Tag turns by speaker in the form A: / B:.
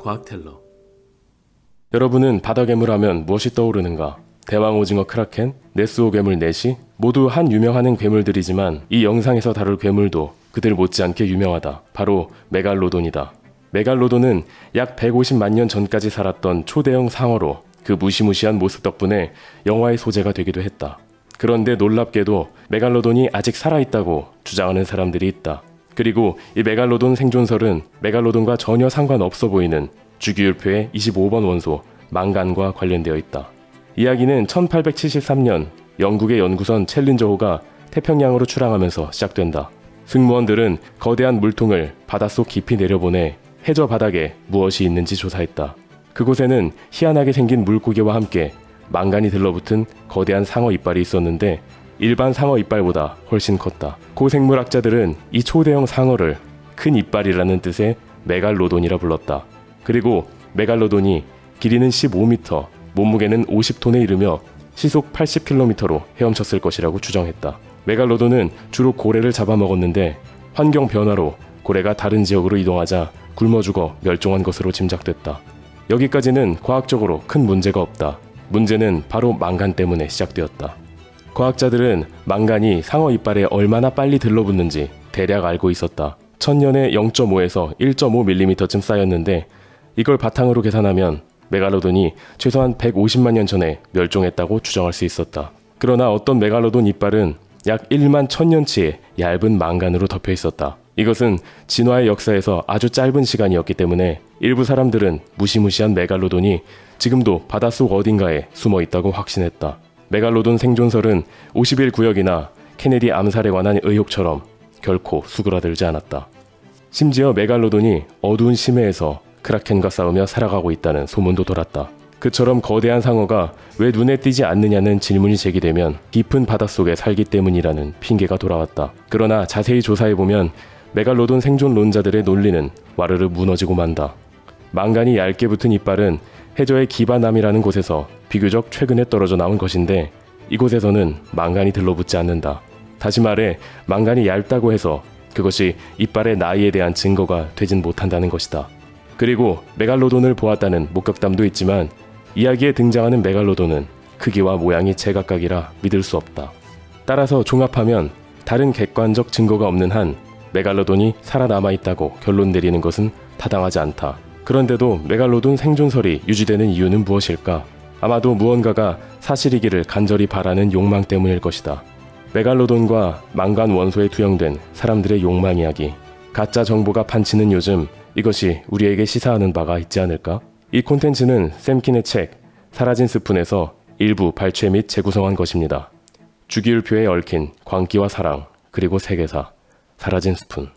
A: 과학 텔러
B: 여러분은 바다 괴물 하면 무엇이 떠오르는가? 대왕 오징어 크라켄, 네스호 괴물 넷이 모두 한 유명하는 괴물들이지만 이 영상에서 다룰 괴물도 그들 못지않게 유명하다. 바로 메갈로돈이다. 메갈로돈은 약 150만 년 전까지 살았던 초대형 상어로 그 무시무시한 모습 덕분에 영화의 소재가 되기도 했다. 그런데 놀랍게도 메갈로돈이 아직 살아있다고 주장하는 사람들이 있다. 그리고 이 메갈로돈 생존설은 메갈로돈과 전혀 상관없어 보이는 주기율표의 25번 원소 망간과 관련되어 있다. 이야기는 1873년 영국의 연구선 챌린저호가 태평양으로 출항하면서 시작된다. 승무원들은 거대한 물통을 바닷속 깊이 내려보내 해저 바닥에 무엇이 있는지 조사했다. 그곳에는 희한하게 생긴 물고기와 함께 망간이 들러붙은 거대한 상어 이빨이 있었는데 일반 상어 이빨보다 훨씬 컸다. 고생물학자들은 이 초대형 상어를 큰 이빨이라는 뜻의 메갈로돈이라 불렀다. 그리고 메갈로돈이 길이는 15m, 몸무게는 50톤에 이르며 시속 80km로 헤엄쳤을 것이라고 추정했다. 메갈로돈은 주로 고래를 잡아먹었는데 환경 변화로 고래가 다른 지역으로 이동하자 굶어 죽어 멸종한 것으로 짐작됐다. 여기까지는 과학적으로 큰 문제가 없다. 문제는 바로 망간 때문에 시작되었다. 과학자들은 망간이 상어 이빨에 얼마나 빨리 들러붙는지 대략 알고 있었다. 천년에 0.5에서 1.5mm쯤 쌓였는데 이걸 바탕으로 계산하면 메갈로돈이 최소한 150만 년 전에 멸종했다고 추정할 수 있었다. 그러나 어떤 메갈로돈 이빨은 약 1만 천년치의 얇은 망간으로 덮여 있었다. 이것은 진화의 역사에서 아주 짧은 시간이었기 때문에 일부 사람들은 무시무시한 메갈로돈이 지금도 바닷속 어딘가에 숨어 있다고 확신했다. 메갈로돈 생존설은 50일 구역이나 케네디 암살에 관한 의혹처럼 결코 수그라들지 않았다. 심지어 메갈로돈이 어두운 심해에서 크라켄과 싸우며 살아가고 있다는 소문도 돌았다. 그처럼 거대한 상어가 왜 눈에 띄지 않느냐는 질문이 제기되면 깊은 바닷속에 살기 때문이라는 핑계가 돌아왔다. 그러나 자세히 조사해보면 메갈로돈 생존론자들의 논리는 와르르 무너지고 만다. 망간이 얇게 붙은 이빨은 해저의 기바남이라는 곳에서 비교적 최근에 떨어져 나온 것인데 이곳에서는 망간이 들러붙지 않는다. 다시 말해 망간이 얇다고 해서 그것이 이빨의 나이에 대한 증거가 되진 못한다는 것이다. 그리고 메갈로돈을 보았다는 목격담도 있지만 이야기에 등장하는 메갈로돈은 크기와 모양이 제각각이라 믿을 수 없다. 따라서 종합하면 다른 객관적 증거가 없는 한 메갈로돈이 살아남아 있다고 결론 내리는 것은 타당하지 않다. 그런데도 메갈로돈 생존설이 유지되는 이유는 무엇일까? 아마도 무언가가 사실이기를 간절히 바라는 욕망 때문일 것이다. 메갈로돈과 망간 원소에 투영된 사람들의 욕망 이야기. 가짜 정보가 판치는 요즘 이것이 우리에게 시사하는 바가 있지 않을까? 이 콘텐츠는 샘킨의 책 사라진 스푼에서 일부 발췌 및 재구성한 것입니다. 주기율표에 얽힌 광기와 사랑 그리고 세계사 사라진 스푼